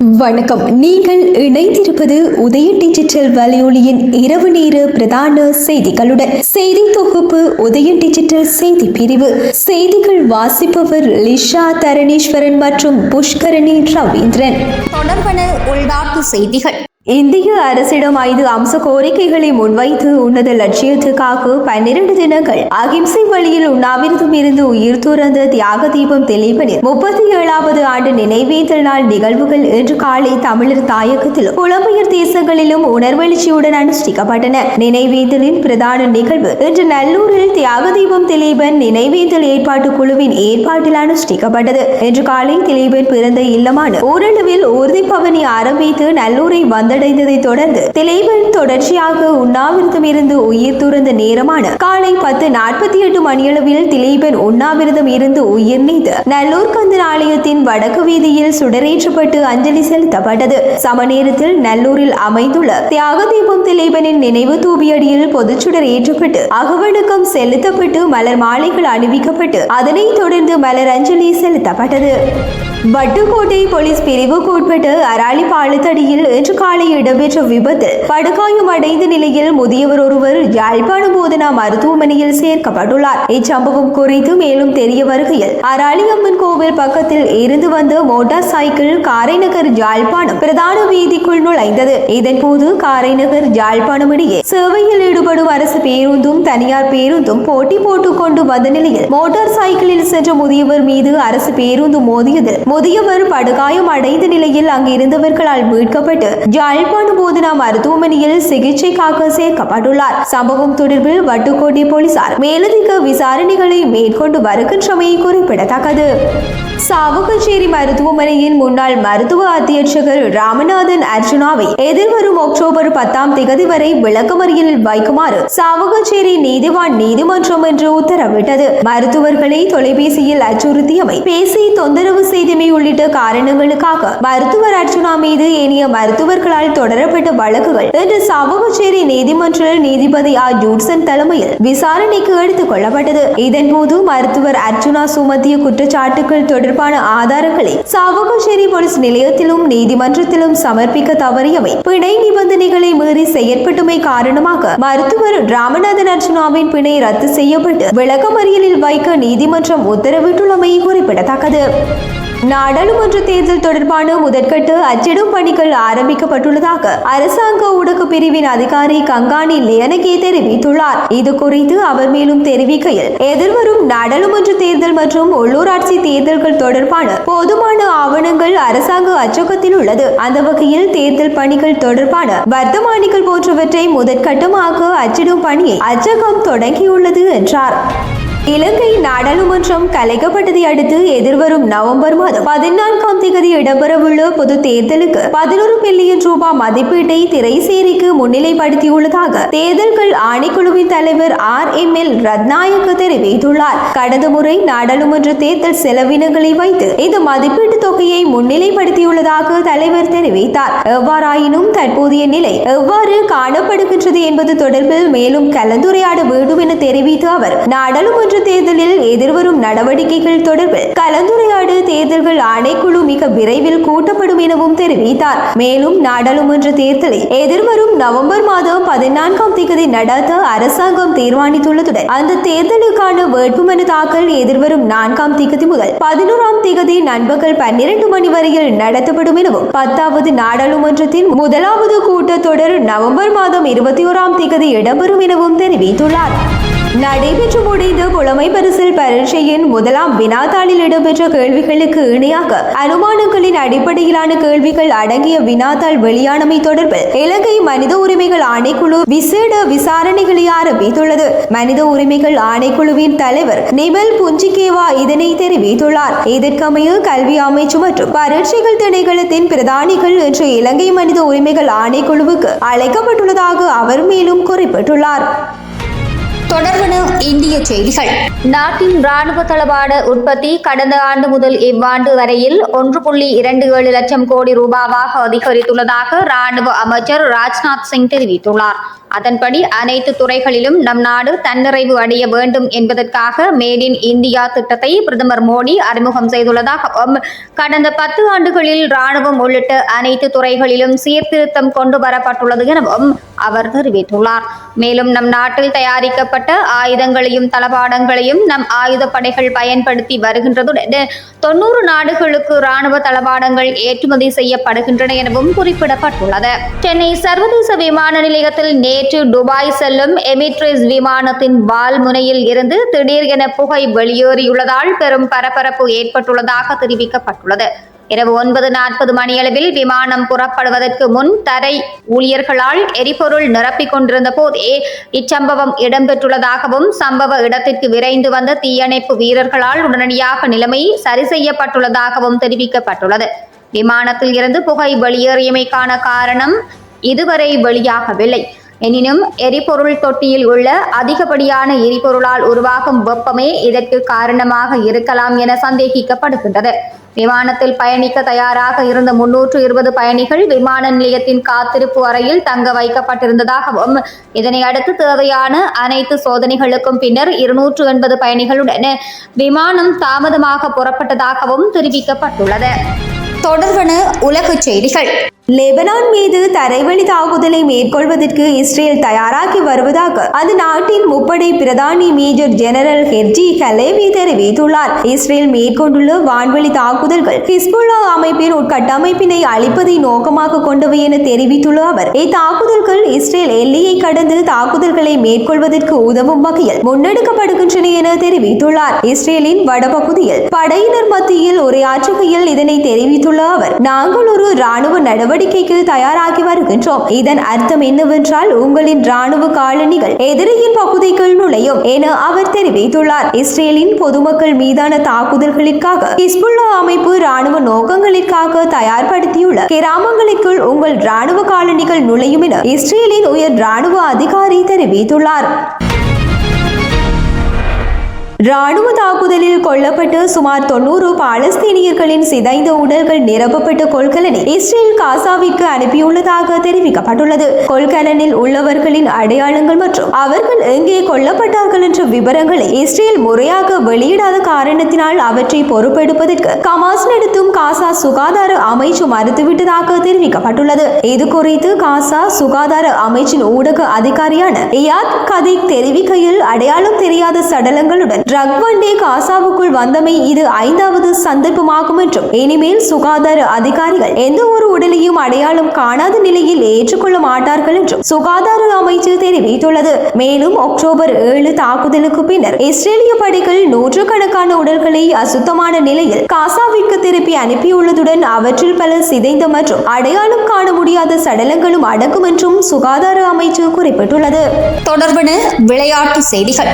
வணக்கம். நீங்கள் இணைந்திருப்பது உதய டிஜிட்டல் வலையொலியின் இரவு நேர பிரதான செய்திகளுடன் செய்தி தொகுப்பு உதய டிஜிட்டல் செய்தி பிரிவு. செய்திகள் வாசிப்பவர் லிஷா தரணீஸ்வரன் மற்றும் புஷ்கரணி ரவீந்திரன். தொடர்பன உள்நாட்டு செய்திகள். இந்திய அரசிடம் ஐந்து அம்ச கோரிக்கைகளை முன்வைத்து உன்னத லட்சியத்துக்காக பன்னிரண்டு தினங்கள் அகிம்சை வழியில் உண்ணாவிரதம் இருந்து உயிர் துறந்த தியாக தீபம் திலீபனின் முப்பத்தி ஏழாவது ஆண்டு நினைவேந்தல் நாள் நிகழ்வுகள் இன்று காலை தமிழர் தாயகத்திலும் புலம்பெயர் தேசங்களிலும் உணர்வெழுச்சியுடன் அனுஷ்டிக்கப்பட்டன. நினைவேந்தலின் பிரதான நிகழ்வு இன்று நல்லூரில் தியாக தீபம் திலீபன் நினைவேந்தல் ஏற்பாட்டு குழுவின் ஏற்பாட்டில் அனுஷ்டிக்கப்பட்டது. இன்று காலை திலீபன் பிறந்த இல்லமான ஓரளவில் ஊர்தி ஆரம்பித்து நல்லூரை வந்தடைந்ததை தொடர்ந்து திலீபன் தொடர்ச்சியாக உண்ணாவிரதம் இருந்து உயிர் துறந்த நேரமான காலை பத்து நாற்பத்தி எட்டு மணியளவில் திலீபன் உண்ணாவிரதம் இருந்து உயிர் நீத்து நல்லூர் கந்தன் ஆலயத்தின் வடக்கு வீதியில் சுடரேற்றப்பட்டு அஞ்சலி செலுத்தப்பட்டது. சம நேரத்தில் நல்லூரில் அமைந்துள்ள தியாக தீபம் திலீபனின் நினைவு தூபியடியில் பொதுச்சுடர் ஏற்றப்பட்டு அகவணக்கம் செலுத்தப்பட்டு மலர் மாலைகள் அணிவிக்கப்பட்டு அதனைத் தொடர்ந்து மலர் அஞ்சலி செலுத்தப்பட்டது. வட்டுக்கோட்டை போலீஸ் பிரிவுக்குட்பட்டு அராலி பாலத்தடியில் இன்று காலை இடம்பெற்ற விபத்தில் படுகாயம் அடைந்த நிலையில் முதியவர் ஒருவர் யாழ்ப்பாணம் போதனா மருத்துவமனையில் சேர்க்கப்பட்டுள்ளார். இச்சம்பவம் குறித்து மேலும் தெரிய வருகையில் அராளி அம்மன் கோவில் பக்கத்தில் இருந்து வந்த மோட்டார் சைக்கிள் காரைநகர் யாழ்ப்பாணம் பிரதான வீதிக்குள் நுழைந்தது. இதன் போது காரைநகர் யாழ்ப்பாணம் இடையே சேவையில் ஈடுபடும் அரசு பேருந்தும் தனியார் பேருந்தும் போட்டி போட்டுக் கொண்டு வந்த நிலையில் மோட்டார் சைக்கிளில் சென்ற முதியவர் மீது அரசு பேருந்து மோதியதில் முதியவர் படுகாயம் அடைந்த நிலையில் அங்கிருந்தவர்களால் மீட்கப்பட்டு யாழ்ப்பாணம் போதனா மருத்துவமனையில் சிகிச்சைக்காக சேர்க்கப்பட்டுள்ளார். சம்பவம் தொடர்பில் வட்டுக்கோட்டை போலீசார் மேலதிக விசாரணைகளை மேற்கொண்டு வருகின்றமை குறிப்பிடத்தக்கது. சாவகச்சேரி மருத்துவமனையின் முன்னாள் மருத்துவ அத்தியட்சகர் ராமநாதன் அர்ஜுனாவை எதிர்வரும் அக்டோபர் பத்தாம் திகதி வரை விளக்கமறியலில் வைக்குமாறு சாவகச்சேரி நீதிவான் நீதிமன்றம் என்று உத்தரவிட்டது. மருத்துவர்களை தொலைபேசியில் அச்சுறுத்தியமை பேசி தொந்தரவு செய்தமை உள்ளிட்ட காரணங்களுக்காக மருத்துவர் அர்ச்சனா மீது ஏனைய மருத்துவர்களால் தொடரப்பட்ட வழக்குகள் இன்று சாவகச்சேரி நீதிமன்ற நீதிபதி ஆர். ஜூட்சன் தலைமையில் விசாரணைக்கு எடுத்துக் கொள்ளப்பட்டது. இதன்போது மருத்துவர் அர்ச்சனா சுமத்திய குற்றச்சாட்டுகள் தொடர்பான ஆதாரங்களை சாவகச்சேரி போலீஸ் நிலையத்திலும் நீதிமன்றத்திலும் சமர்ப்பிக்க தவறியவை. பிணை நிபந்தனைகளை மீறி செயற்பட்டுமை காரணமாக மருத்துவர் ராமநாதன் அர்ச்சனாவின் பிணை ரத்து செய்யப்பட்டு விளக்கமறியலில் வைக்க நீதிமன்றம் உத்தரவிட்டுள்ளமை குறிப்பிடத்தக்கது. நாடாளுமன்ற தேர்தல் தொடர்பான முதற்கட்ட அச்சிடும் பணிகள் ஆரம்பிக்கப்பட்டுள்ளதாக அரசாங்க ஊடக பிரிவின் அதிகாரி கங்காணி லியனகே தெரிவித்துள்ளார். இது குறித்து அவர் மேலும் தெரிவிக்கையில் எதிர்வரும் நாடாளுமன்ற தேர்தல் மற்றும் உள்ளூராட்சி தேர்தல்கள் தொடர்பான போதுமான ஆவணங்கள் அரசாங்க அச்சகத்தில் உள்ளது. அந்த வகையில் தேர்தல் பணிகள் தொடர்பான வர்த்தமானிகள் போன்றவற்றை முதற்கட்டமாக அச்சிடும் பணியை அச்சகம் தொடங்கியுள்ளது என்றார். இலங்கை நாடாளுமன்றம் கலைக்கப்பட்டதை அடுத்து எதிர்வரும் நவம்பர் மாதம் பதினான்காம் தேதி இடம்பெறவுள்ள பொது தேர்தலுக்கு பதினோரு பில்லியன் ரூபாய் மதிப்பீட்டை திரைசேரிக்கு முன்னிலைப்படுத்தியுள்ளதாக தேர்தல்கள் ஆணைக்குழுவின் தலைவர் ஆர் எம் எல் ரத்நாயக்க தெரிவித்துள்ளார். கடந்த முறை நாடாளுமன்ற தேர்தல் செலவினங்களை வைத்து இந்த மதிப்பீட்டு தொகையை முன்னிலைப்படுத்தியுள்ளதாக தலைவர் தெரிவித்தார். எவ்வாறாயினும் தற்போதைய நிலை எவ்வாறு காணப்படுகின்றது என்பது தொடர்பில் மேலும் கலந்துரையாட வேண்டும் என தெரிவித்த அவர் நாடாளுமன்ற தேர்தலில் எதிர்வரும் நடவடிக்கைகள் தொடர்பில் கலந்துரையாடல் தேர்தல்கள் ஆணைக்குழு மிக விரைவில் கூட்டப்படும் எனவும் தெரிவித்தார். மேலும் நாடாளுமன்ற தேர்தலை எதிர்வரும் நவம்பர் மாதம் பதினான்காம் தேதி நடத்த அரசாங்கம் தீர்மானித்துள்ளதுடன் அந்த தேர்தலுக்கான வேட்புமனு தாக்கல் எதிர்வரும் நான்காம் தேதி முதல் பதினோராம் தேதி நண்பகல் பன்னிரண்டு மணி வரையில் நடத்தப்படும் எனவும் பத்தாவது நாடாளுமன்றத்தின் முதலாவது கூட்டத்தொடர் நவம்பர் மாதம் இருபத்தி ஓராம் தேதி இடம்பெறும் எனவும் தெரிவித்துள்ளார். நடைபெற்று முடிந்த புலமை பரிசில் பரீட்சையின் முதலாம் வினாத்தாளில் இடம்பெற்ற கேள்விகளுக்கு இணையாக அனுமானங்களின் அடிப்படையிலான கேள்விகள் அடங்கிய வினாத்தாள் வெளியானமை தொடர்பில் இலங்கை மனித உரிமைகள் ஆணைக்குழு விசேட விசாரணைகளை ஆரம்பித்துள்ளது. மனித உரிமைகள் ஆணைக்குழுவின் தலைவர் நிமல் புஞ்சிகேவா இதனை தெரிவித்துள்ளார். இதற்கமைய கல்வி அமைச்சு மற்றும் பரீட்சைகள் திணைக்களத்தின் பிரதானிகள் இன்று இலங்கை மனித உரிமைகள் ஆணைக்குழுவுக்கு அழைக்கப்பட்டுள்ளதாக அவர் மேலும் குறிப்பிட்டுள்ளார். தொடர்பன இந்திய செய்திகள். நாட்டின் ராணுவ தளவாட உற்பத்தி கடந்த ஆண்டு முதல் இவ்வாண்டு வரையில் ஒன்று புள்ளி இரண்டு ஏழு லட்சம் கோடி ரூபாவாக அதிகரித்துள்ளதாக ராணுவ அமைச்சர் ராஜ்நாத் சிங் தெரிவித்துள்ளார். அதன்படி அனைத்து துறைகளிலும் நம் நாடு தன்னிறைவு அடைய வேண்டும் என்பதற்காக மேட் இன் இந்தியா திட்டத்தை பிரதமர் மோடி அறிமுகம் செய்துள்ளதாகவும் கடந்த பத்து ஆண்டுகளில் ராணுவம் உள்ளிட்ட அனைத்து துறைகளிலும் சீர்திருத்தம் கொண்டு வரப்பட்டுள்ளது எனவும் அவர் தெரிவித்துள்ளார். மேலும் நம் நாட்டில் தயாரிக்கப்பட்ட ஆயுதங்களையும் தளபாடங்களையும் நம் ஆயுதப்படைகள் பயன்படுத்தி வருகின்றதுடன் தொன்னூறு நாடுகளுக்கு ராணுவ தளபாடங்கள் ஏற்றுமதி செய்யப்படுகின்றன எனவும் குறிப்பிடப்பட்டுள்ளது. சென்னை சர்வதேச விமான நிலையத்தில் நேற்று துபாய் செல்லும் எமிட்ரேஸ் விமானத்தின் வால் முனையில் இருந்து திடீர் என புகை வெளியேறியுள்ளதால் பெரும் பரபரப்பு ஏற்பட்டுள்ளதாக தெரிவிக்கப்பட்டுள்ளது. இரவு ஒன்பது நாற்பது மணியளவில் விமானம் புறப்படுவதற்கு முன் தரை ஊழியர்களால் எரிபொருள் நிரப்பிக் கொண்டிருந்த போதே இச்சம்பவம் இடம்பெற்றுள்ளதாகவும் சம்பவ இடத்திற்கு விரைந்து வந்த தீயணைப்பு வீரர்களால் உடனடியாக நிலைமை சரி செய்யப்பட்டுள்ளதாகவும் தெரிவிக்கப்பட்டுள்ளது. விமானத்தில் இருந்து புகை வெளியேறியமைக்கான காரணம் இதுவரை வெளியாகவில்லை. எனினும் எரிபொருள் தொட்டியில் உள்ள அதிகப்படியான எரிபொருளால் உருவாகும் வெப்பமே இதற்கு காரணமாக இருக்கலாம் என சந்தேகிக்கப்படுகின்றது. விமானத்தில் பயணிக்க தயாராக இருந்த முன்னூற்று இருபது பயணிகள் விமான நிலையத்தின் காத்திருப்பு அறையில் தங்க வைக்கப்பட்டிருந்ததாகவும் இதனை அடுத்து தேவையான அனைத்து சோதனைகளுக்கும் பின்னர் இருநூற்று எண்பது பயணிகளுடன் விமானம் தாமதமாக புறப்பட்டதாகவும் தெரிவிக்கப்பட்டுள்ளது. தொடர்வன உலகச் செய்திகள். லெபனான் மீது தரைவழி தாக்குதலை மேற்கொள்வதற்கு இஸ்ரேல் தயாராகி வருவதாக அது நாட்டின் முப்படை பிரதானி மேஜர் ஜெனரல் ஹெர்ஜி ஹலேவி தெரிவித்துள்ளார். இஸ்ரேல் மேற்கொண்டுள்ள வான்வெளி தாக்குதல்கள் ஹிஸ்புல்லா அமைப்பின் உட்கட்டமைப்பினை அழிப்பதை நோக்கமாக கொண்டவை என தெரிவித்துள்ள அவர் இத்தாக்குதல்கள் இஸ்ரேல் எல்லையை கடந்து தாக்குதல்களை மேற்கொள்வதற்கு உதவும் வகையில் முன்னெடுக்கப்படுகின்றன என தெரிவித்துள்ளார். இஸ்ரேலின் வடபகுதியில் படையினர் மத்தியில் உரையாற்றுகையில் இதனை தெரிவித்துள்ள அவர். நாங்கள் ஒரு ராணுவ நடவடிக்கைக்கு தயாராகி வருகின்றோம். இதன் அர்த்தம் என்னவென்றால் உங்களின் ராணுவ காலணிகள் எதிரியின் பகுதிக்குள் நுழையும் என அவர் தெரிவித்துள்ளார். இஸ்ரேலின் பொதுமக்கள் மீதான தாக்குதல்களுக்காக ஹிஸ்புல்லா அமைப்பு ராணுவ நோக்கங்களுக்காக தயார்படுத்தியுள்ள கிராமங்களுக்குள் உங்கள் ராணுவ காலணிகள் நுழையும் என இஸ்ரேலின் உயர் ராணுவ அதிகாரி தெரிவித்துள்ளார். ராணுவ தாக்குதலில் கொல்லப்பட்டு சுமார் தொண்ணூறு பாலஸ்தீனியர்களின் சிதைந்த உடல்கள் நிரப்பப்பட்ட கொள்கலனை இஸ்ரேல் காசாவிற்கு அனுப்பியுள்ளதாக தெரிவிக்கப்பட்டுள்ளது. கொள்கலனில் உள்ளவர்களின் அடையாளங்கள் மற்றும் அவர்கள் எங்கே கொல்லப்பட்டார்கள் என்ற விவரங்களை இஸ்ரேல் முறையாக வெளியிடாத காரணத்தினால் அவற்றை பொறுப்பெடுப்பதற்கு கமாஸ் நடத்தும் காசா சுகாதார அமைச்சு மறுத்துவிட்டதாக தெரிவிக்கப்பட்டுள்ளது. இது குறித்து காசா சுகாதார அமைச்சின் ஊடக அதிகாரியான இயாத் கதிக் தெரிவிக்கையில் அடையாளம் தெரியாத சடலங்களுடன் ட்ரக் வண்டி காசாவுக்குள் வந்தமை இது ஐந்தாவது சந்தர்ப்பமாகும் என்றும் இனிமேல் சுகாதார அதிகாரிகள் எந்த ஒரு உடலையும் அடையாளம் காணாத நிலையில் ஏற்றுக்கொள்ள மாட்டார்கள் என்றும் சுகாதார அமைச்சு தெரிவித்துள்ளது. மேலும் அக்டோபர் ஏழு தாக்குதலுக்கு பின்னர் இஸ்ரேலிய படைகள் நூற்றுக்கணக்கான உடல்களை அசுத்தமான நிலையில் காசாவிற்கு திருப்பி அனுப்பியுள்ளதுடன் அவற்றில் பல சிதைந்த மற்றும் அடையாளம் காண முடியாத சடலங்களும் அடக்கும் என்றும் சுகாதார அமைச்சு குறிப்பிட்டுள்ளது. தொடர்பான விளையாட்டு செய்திகள்.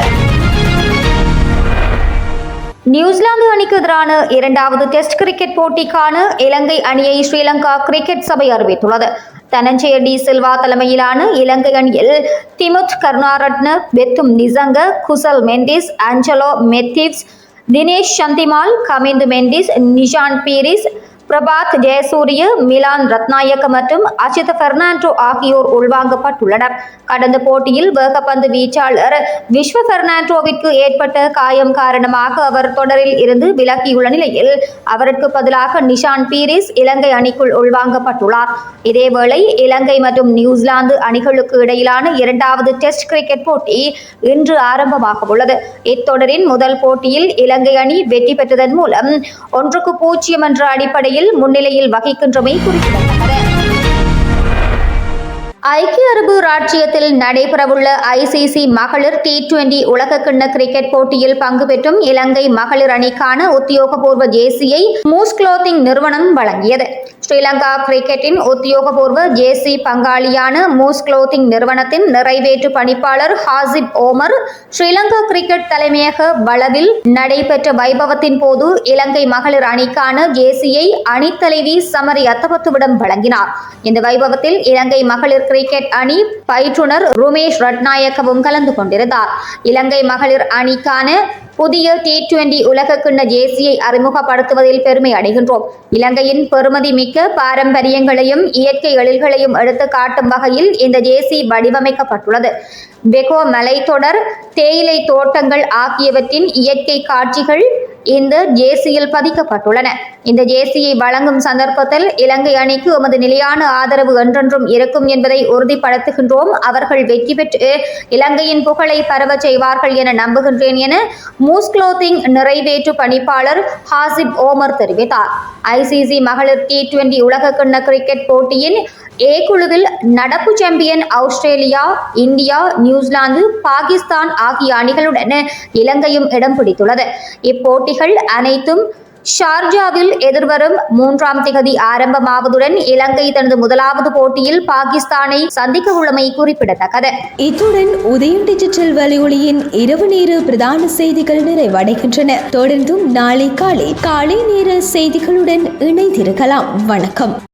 நியூசிலாந்து அணிக்கு எதிரான இரண்டாவது டெஸ்ட் கிரிக்கெட் போட்டிக்கான இலங்கை அணியை ஸ்ரீலங்கா கிரிக்கெட் சபை அறிவித்துள்ளது. தனஞ்சய டி சில்வா தலைமையிலான இலங்கை அணியில் திமுத் கருணாரட்ன பெத்தும் நிசங்க குசல் மெண்டிஸ் ஆஞ்சலோ மெத்திவ்ஸ் தினேஷ் சந்திமால் கமிந்து மெண்டிஸ் நிஷான் பீரிஸ் பிரபாத் ஜெயசூரிய மிலான் ரத்நாயக்க மற்றும் அஜித் பெர்னாண்டோ ஆகியோர் உள்வாங்கப்பட்டுள்ளனர். கடந்த போட்டியில் வேகப்பந்து வீச்சாளர் விஸ்வ பெர்னாண்டோவிற்கு ஏற்பட்ட காயம் காரணமாக அவர் தொடரில் இருந்து விலகியுள்ள நிலையில் அவருக்கு பதிலாக நிஷான் பீரிஸ் இலங்கை அணிக்குள் உள்வாங்கப்பட்டுள்ளார். இதேவேளை இலங்கை மற்றும் நியூசிலாந்து அணிகளுக்கு இடையிலான இரண்டாவது டெஸ்ட் கிரிக்கெட் போட்டி இன்று ஆரம்பமாக உள்ளது. இத்தொடரின் முதல் போட்டியில் இலங்கை அணி வெற்றி பெற்றதன் மூலம் ஒன்றுக்கு பூஜ்ஜியம் என்ற அடிப்படையில் முன்னிலையில் வகிக்கின்றமை குறிப்பிடத்தக்கது. ஐக்கிய அரபு ராச்சியத்தில் நடைபெறவுள்ள ஐசிசி மகளிர் டி டுவெண்டி உலகக்கிண்ண கிரிக்கெட் போட்டியில் பங்கு பெற்றும் இலங்கை மகளிர் அணிக்கான உத்தியோகபூர்வ ஜேசியை மூஸ் குளோத்திங் நிறுவனம் வழங்கியது. ஸ்ரீலங்கா கிரிக்கெட்டின் உத்தியோகபூர்வ ஜேசி பங்காளியான மூஸ் குளோத்திங் நிறுவனத்தின் நிறைவேற்று பணிப்பாளர் ஹாசிப் ஓமர் ஸ்ரீலங்கா கிரிக்கெட் தலைமையக வளவில் நடைபெற்ற வைபவத்தின் போது இலங்கை மகளிர் அணிக்கான ஜேசியை அணித்தலைவி சமரி அத்தபத்துவிடம் வழங்கினார். இந்த வைபவத்தில் இலங்கை மகளிர் கிரிக்கெட் அணி பயிற்றுனர் ருமேஷ் ரட்நாயக்கவும் கலந்து கொண்டிருந்தார். இலங்கை மகளிர் அணிக்கான புதிய டி டுவெண்டி உலகக்கிண்ண ஜேசியை அறிமுகப்படுத்துவதில் பெருமை அடைகின்றோம். இலங்கையின் பெருமதி மிக்க பாரம்பரியங்களையும் இயற்கை எழில்களையும் எடுத்து காட்டும் வகையில் இந்த ஜேசி வடிவமைக்கப்பட்டுள்ளது. பெகோ மலைத்தொடர் தேயிலை தோட்டங்கள் ஆகியவற்றின் இயற்கை காட்சிகள் இந்த ஜேசியில் பதிக்கப்பட்டுள்ளன. இந்த ஜேசியை வழங்கும் சந்தர்ப்பத்தில் இலங்கை அணிக்கு எமது நிலையான ஆதரவு என்றென்றும் இருக்கும் என்பதை உறுதிப்படுத்துகின்றோம். அவர்கள் வெற்றி பெற்று இலங்கையின் புகழை பரவச் செய்வார்கள் என நம்புகின்றேன் என மூஸ் குளோத்திங் நிறைவேற்று பணிப்பாளர் ஹாசிப் ஓமர் தெரிவித்தார். ஐசிசி மகளிர் டி டுவெண்டி உலகக்கிண்ண கிரிக்கெட் போட்டியின் ஏ குழுவில் நடப்பு champion Australia India New Zealand Pakistan ஆகிய அணிகளுடன் இலங்கையும் இடம் பிடித்துள்ளது. இப்போட்டிகள் அனைத்தும் ஷார்ஜாவில் எதிர்வரும் மூன்றாம் திகதி ஆரம்பமாவதுடன் இலங்கை தனது முதலாவது போட்டியில் பாகிஸ்தானை சந்திக்க உள்ளமை குறிப்பிடத்தக்கது. இத்துடன் உதயம் டிஜிட்டல் வலையொலியின் இரவு நேர பிரதான செய்திகள் நிறைவடைகின்றன. தொடர்ந்தும் நாளை காலை காலை நேர செய்திகளுடன் இணைந்திருக்கலாம். வணக்கம்.